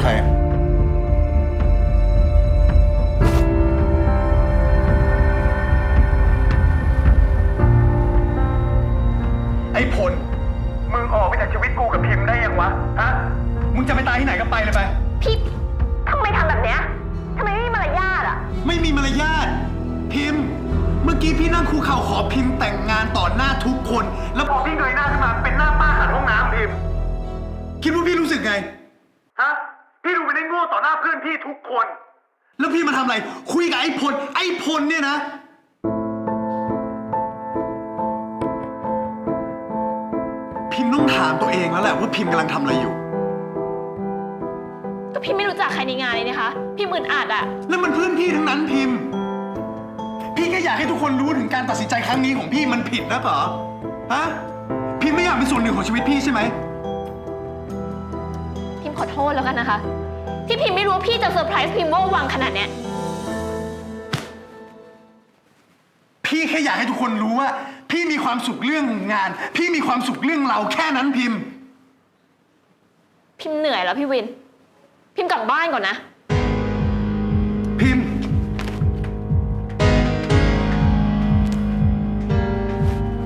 ใคร ไอ้พล มึงออกไปจากชีวิตกูกับพิมพ์ได้ยังวะ ฮะ มึงจะไปตายที่ไหนก็ไปเลยไป พี่ทำไมทำแบบเนี้ยทำไมไม่มีมารยาทอะ ไม่มีมารยาท พิมพ์ เมื่อกี้พี่นั่งคูเข่าขอพิมพ์แต่งงานต่อหน้าทุกคน แล้วพอพี่เงยหน้าขึ้นมาเป็นหน้าป้าขัดห้องน้ำพิมพ์ คิดว่าพี่รู้สึกไง ฮะ พี่ดูเป็นไอ้โง่ ต่อหน้าเพื่อนพี่ทุกคน แล้วพี่มาทำอะไร คุยกับไอ้พล ไอ้พลเนี่ยนะ พิมพ์ต้องถามตัวเองแล้วแหละว่าพิมพ์กำลังทำอะไรอยู่ ก็พี่ไม่รู้จักใครในงานเลยนะคะ พี่มืนอัดอะแล้วมันเพื่อนพี่ทั้งนั้นพิมพ์ พี่แค่อยากให้ทุกคนรู้ถึงการตัดสินใจครั้งนี้ของพี่มันผิดนะเหรอฮะ พิมพ์ไม่อยากเป็นส่วนหนึ่งของชีวิตพี่ใช่ไหม พิมขอโทษแล้วกันนะคะ ที่พิมไม่รู้ว่าพี่จะเซอร์ไพรส์พิมเว่าวังขนาดเนี้ย พี่แค่อยากให้ทุกคนรู้ว่า พี่มีความสุขเรื่องงาน พี่มีความสุขเรื่องเราแค่นั้นพิมพ์ พิมเหนื่อยแล้วพี่วิน พิมกลับบ้านก่อนนะ